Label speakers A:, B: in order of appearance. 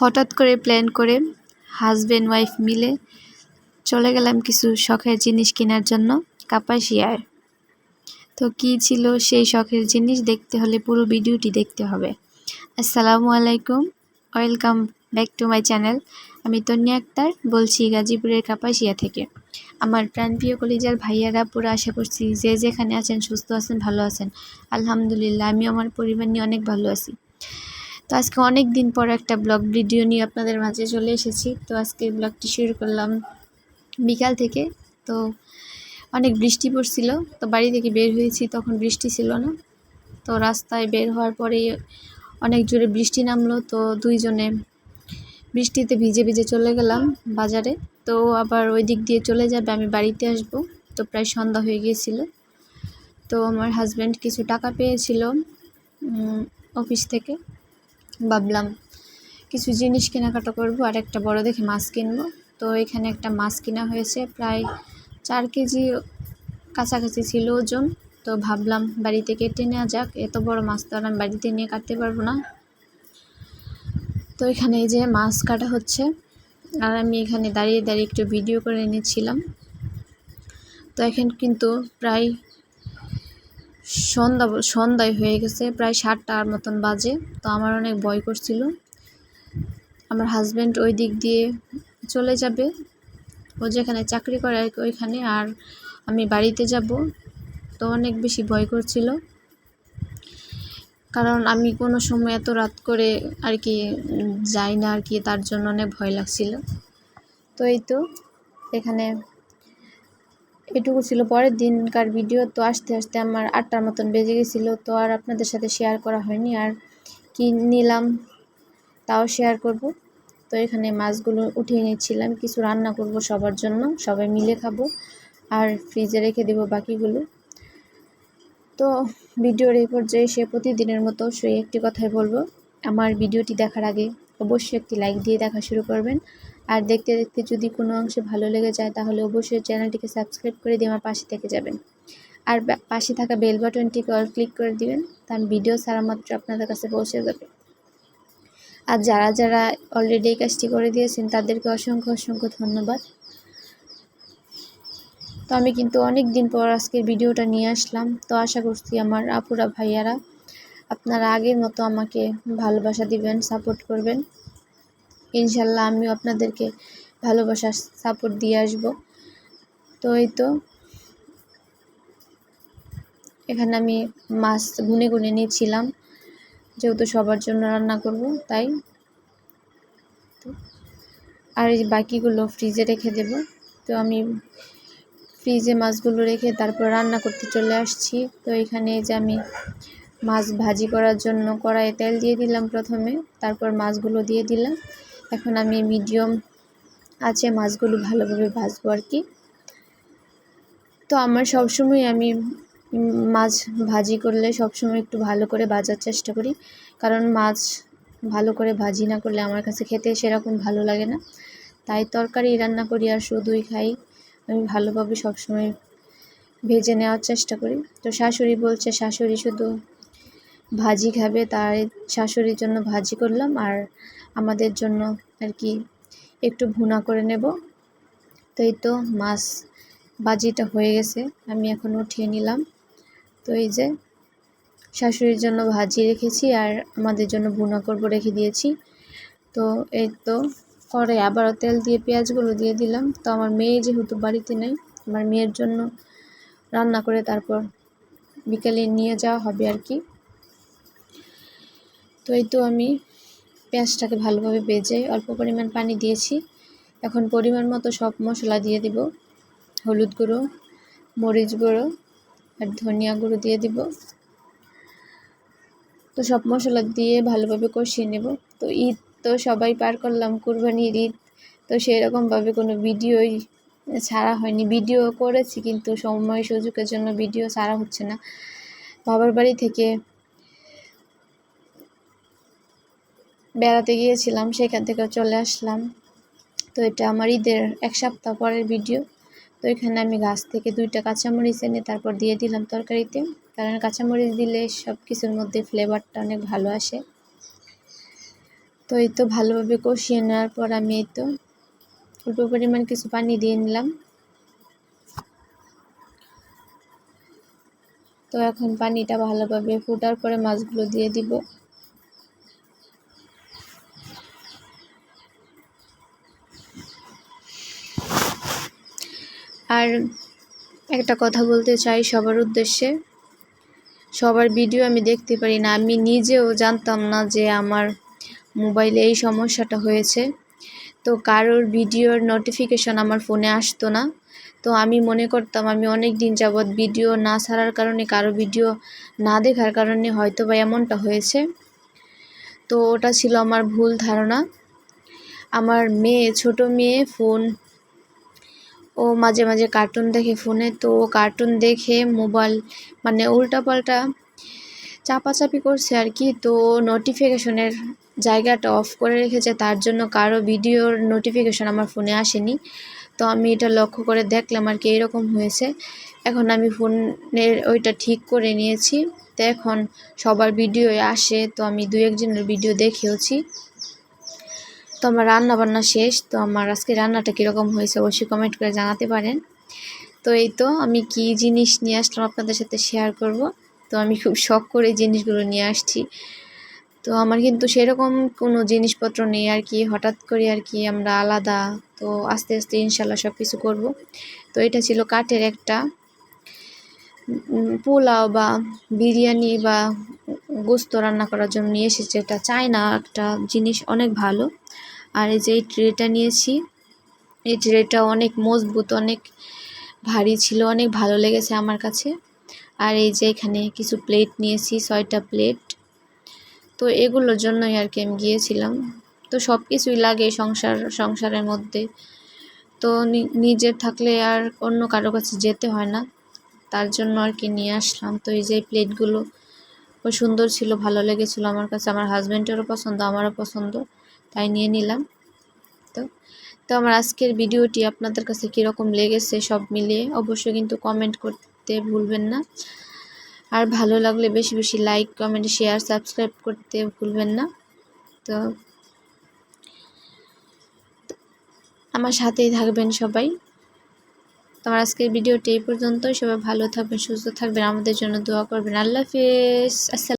A: হঠাৎ করে প্ল্যান করে হাজব্যান্ড ওয়াইফ মিলে চলে গেলাম কিছু শখের জিনিস কেনার জন্য কাপাসিয়ার তো কী ছিল সেই শখের জিনিস দেখতে হলে পুরো ভিডিওটি দেখতে হবে। আসসালামু আলাইকুম welcome back to my channel আমি তন্নি আক্তার, বলছি গাজীপুরের কাপাসিয়া থেকে। আমার প্রাণপ্রিয় কলিজার ভাইয়ারা, পুরো আশা করছি যে যেখানে আছেন সুস্থ আছেন, ভালো আছেন। আলহামদুলিল্লাহ আমি আমার পরিবার নিয়ে অনেক ভালো আছি। তো আজকে অনেক দিন পর একটা ব্লগ ভিডিও নিয়ে আপনাদের মাঝে চলে এসেছি। তো আজকে ব্লগটি শুরু করলাম বিকাল থেকে। তো অনেক বৃষ্টি পড়ছিল, তো বাড়ি থেকে বের হয়েছি, তখন বৃষ্টি ছিল না। তো রাস্তায় বের হওয়ার পরেই অনেক জোরে বৃষ্টি নামলো, তো দুইজনে বৃষ্টিতে ভিজে ভিজে চলে গেলাম বাজারে। তো আবার ওই দিক দিয়ে চলে যাবে, আমি বাড়িতে আসব। তো প্রায় সন্ধ্যা হয়ে গিয়েছিল। তো আমার হাজব্যান্ড কিছু টাকা পেয়েছিল অফিস থেকে। ভাবলাম কিছু জিনিস কেনাকাটা করব আর একটা বড় দেখে মাছ কিনবো। তো এখানে একটা মাছ কেনা হয়েছে, প্রায় চার কেজি কাছাকাছি ছিল ওজন। তো ভাবলাম বাড়িতে কেটে নেওয়া যাক, এত বড় মাছ তো আর আমি বাড়িতে নিয়ে কাটতে পারব না। তো এখানে এই যে মাছ কাটা হচ্ছে, আর আমি এখানে দাঁড়িয়ে দাঁড়িয়ে একটু ভিডিও করে নিচ্ছিলাম। তো এখন কিন্তু প্রায় সন্ধ্যা সন্ধ্যায় হয়ে গেছে, প্রায় সাতটার মতন বাজে। তো আমার অনেক ভয় করছিল। আমার হাজব্যান্ড ওই দিক দিয়ে চলে যাবে। ও যেখানে চাকরি করে ওইখানে, আর আমি বাড়িতে যাব। তো অনেক বেশি ভয় করছিল। কারণ আমি কোনো সময় এত রাত করে আর কি যাই না আর কি, তার জন্য অনেক ভয় লাগছিল। তো এই তো, এখানে এটুকু ছিল পরের দিনকার ভিডিও। তো আসতে আসতে আমার আটটার মতন বেজে গেছিল। তো আর আপনাদের সাথে শেয়ার করা হয়নি। আর কি নিলাম তাও শেয়ার করব। তো এখানে মাছগুলো উঠিয়ে নিচ্ছিলাম। কিছু রান্না করব সবার জন্য। সবাই মিলে খাব। আর ফ্রিজে রেখে দেবো বাকিগুলো। তো ভিডিওর এই পর্যায়ে সে প্রতিদিনের মতো সেই একটি কথাই বলব। আমার ভিডিওটি দেখার আগে অবশ্যই একটি লাইক দিয়ে দেখা শুরু করবেন। আর দেখতে দেখতে যদি কোনো অংশে ভালো লেগে যায়, তাহলে অবশ্যই চ্যানেলটিকে সাবস্ক্রাইব করে দিয়ে আমার পাশে থেকে যাবেন। আর পাশে থাকা বেল বাটনটিকে অল ক্লিক করে দিবেন, তার ভিডিও ছাড়া মাত্র আপনাদের কাছে পৌঁছে যাবে। আর যারা যারা অলরেডি এই কাজটি করে দিয়েছেন, তাদেরকে অসংখ্য অসংখ্য ধন্যবাদ। তো আমি কিন্তু অনেক দিন পর আজকের ভিডিওটা নিয়ে আসলাম। তো আশা করছি আমার আপুরা, ভাইয়ারা আপনারা আগের মতো আমাকে ভালোবাসা দিবেন সাপোর্ট করবেন। ইনশাল্লাহ আমিও আপনাদেরকে ভালোবাসা সাপোর্ট দিয়ে আসব। তো এই তো, এখানে আমি মাছ গুনে গুনে নিয়েছিলাম যেহেতু সবার জন্য রান্না করব, তাই আর এই বাকিগুলো ফ্রিজে রেখে দেব, তো আমি ফ্রিজে মাছগুলো রেখে তারপর রান্না করতে চলে আসছি। তো এখানে যে আমি মাছ ভাজি করার জন্য কড়াইয়ে তেল দিয়ে দিলাম প্রথমে, তারপর মাছগুলো দিয়ে দিলাম। এখন আমি মিডিয়াম আছে, মাছগুলো ভালোভাবে ভাজবো আর কি। তো আমার সবসময় আমি মাছ ভাজি করলে সবসময় একটু ভালো করে ভাজার চেষ্টা করি। কারণ মাছ ভালো করে ভাজি না করলে আমার কাছে খেতে সেরকম ভালো লাগে না। তাই তরকারি রান্না করি আর শুধুই খাই। আমি ভালোভাবে সবসময় ভেজে নেওয়ার চেষ্টা করি। তো শাশুড়ি বলছে, শাশুড়ি শুধু ভাজি খাবে তার শাশুড়ির জন্য ভাজি করলাম আর আমাদের জন্য আর কি একটু ভুনা করে নেব। তো এই তো মাছ বাজিটা হয়ে গেছে, আমি এখন উঠিয়ে নিলাম। তো এই যে শাশুড়ির জন্য ভাজি রেখেছি আর আমাদের জন্য ভুনা করব রেখে দিয়েছি। তো এই তো করে আবারও তেল দিয়ে পেঁয়াজগুলো দিয়ে দিলাম। তো আমার মেয়ে যেহেতু বাড়িতে নেই, আমার মেয়ের জন্য রান্না করে তারপর বিকেলে নিয়ে যাওয়া হবে আর কি। তো এই তো আমি পেঁয়াজটাকে ভালোভাবে বেজে অল্প পরিমাণ পানি দিয়েছি। এখন পরিমাণ মতো সব মশলা দিয়ে দিব। হলুদ গুঁড়ো, মরিচ গুঁড়ো আর ধনিয়া গুঁড়ো দিয়ে দিব। তো সব মশলা দিয়ে ভালোভাবে কষিয়ে নেব। তো ঈদ তো সবাই পার করলাম, কুরবানির ঈদ। তো সেরকমভাবে কোনো ভিডিওই ছাড়া হয়নি। ভিডিও করেছি কিন্তু সময় সুযোগের জন্য ভিডিও ছাড়া হচ্ছে না। বাবার বাড়ি থেকে বেড়াতে গিয়েছিলাম, সেখান থেকে চলে আসলাম। তো এটা আমার ঈদের এক সপ্তাহ পরের ভিডিও তো এখানে আমি গাছ থেকে দুইটা কাঁচামরিচ এনে তারপর দিয়ে দিলাম তরকারিতে। কারণ কাঁচামরিচ দিলে সব কিছুর মধ্যে ফ্লেভারটা অনেক ভালো আসে। তো এই তো ভালোভাবে কষিয়ে নেওয়ার পর আমি এই তো অল্প পরিমাণ কিছু পানি দিয়ে নিলাম। তো এখন পানিটা ভালোভাবে ফুটার পরে মাছগুলো দিয়ে দিব। আর একটা কথা বলতে চাই সবার উদ্দেশ্যে। সবার ভিডিও আমি দেখতে পারি না। আমি নিজেও জানতাম না যে আমার মোবাইলে এই সমস্যাটা হয়েছে। তো কারোর ভিডিওর নোটিফিকেশন আমার ফোনে আসতো না। তো আমি মনে করতাম আমি অনেক দিন যাবৎ ভিডিও না ছাড়ার কারণে, কারও ভিডিও না দেখার কারণে হয়তো বা এমনটা হয়েছে। তো ওটা ছিল আমার ভুল ধারণা। আমার মেয়ে, ছোট মেয়ে ফোন ও মাঝে মাঝে কার্টুন দেখে ফোনে তো কার্টুন দেখে মোবাইল মানে উল্টাপাল্টা চাপাচাপি করছে আর কি। তো নোটিফিকেশনের জায়গাটা অফ করে রেখেছে, তার জন্য কারও ভিডিওর নোটিফিকেশন আমার ফোনে আসেনি। তো আমি এটা লক্ষ্য করে দেখলাম আর কি, এরকম হয়েছে। এখন আমি ফোনের ওইটা ঠিক করে নিয়েছি। তো এখন সবার ভিডিও আসে, তো আমি দু একজনের ভিডিও দেখেওছি। তো আমার রান্না বান্না শেষ, তো আমার আজকে রান্নাটা কীরকম হয়েছে অবশ্যই কমেন্ট করে জানাতে পারেন। তো এই তো আমি কি জিনিস নিয়ে আসলাম আপনাদের সাথে শেয়ার করব। তো আমি খুব শখ করে জিনিসগুলো নিয়ে আসছি। তো আমার কিন্তু সেরকম কোনো জিনিসপত্র নেই আর কি, হঠাৎ করে আর কি আমরা আলাদা। তো আস্তে আস্তে ইনশাল্লাহ সব কিছু করব। তো এটা ছিল কাঠের একটা পোলাও বা বিরিয়ানি বা গোস্ত রান্না করার জন্য নিয়ে এসেছে। এটা চায়না একটা জিনিস, অনেক ভালো। আর এই যে এই ট্রেটা নিয়েছি, এই ট্রেটা অনেক মজবুত, অনেক ভারী ছিল, অনেক ভালো লেগেছে আমার কাছে। আর এই যে এখানে কিছু প্লেট নিয়েছি, ছয়টা প্লেট। তো এগুলোর জন্যই আর কি আমি গিয়েছিলাম। তো সব কিছুই লাগে সংসার, সংসারের মধ্যে। তো নিজের থাকলে আর অন্য কারও কাছে যেতে হয় না। তার জন্য আর কি নিয়ে আসলাম। তো এই যে প্লেটগুলো, খুব সুন্দর ছিল, ভালো লেগেছিলো আমার কাছে। আমার হাজব্যান্ডেরও পছন্দ, আমারও পছন্দ। তাই নিয়ে নিলাম। তো তো আমার আজকের ভিডিওটি আপনাদের কাছে কীরকম লেগেছে সব মিলিয়ে অবশ্যই কিন্তু কমেন্ট করতে ভুলবেন না। আর ভালো লাগলে বেশি বেশি লাইক কমেন্ট শেয়ার সাবস্ক্রাইব করতে ভুলবেন না। তো, আমার সাথেই থাকবেন সবাই। তোমার আজকের ভিডিওটি এই পর্যন্ত সবাই ভালো থাকবেন, সুস্থ থাকবেন। আমাদের জন্য দোয়া করবেন। আল্লাহ হাফেজ। আসসালাম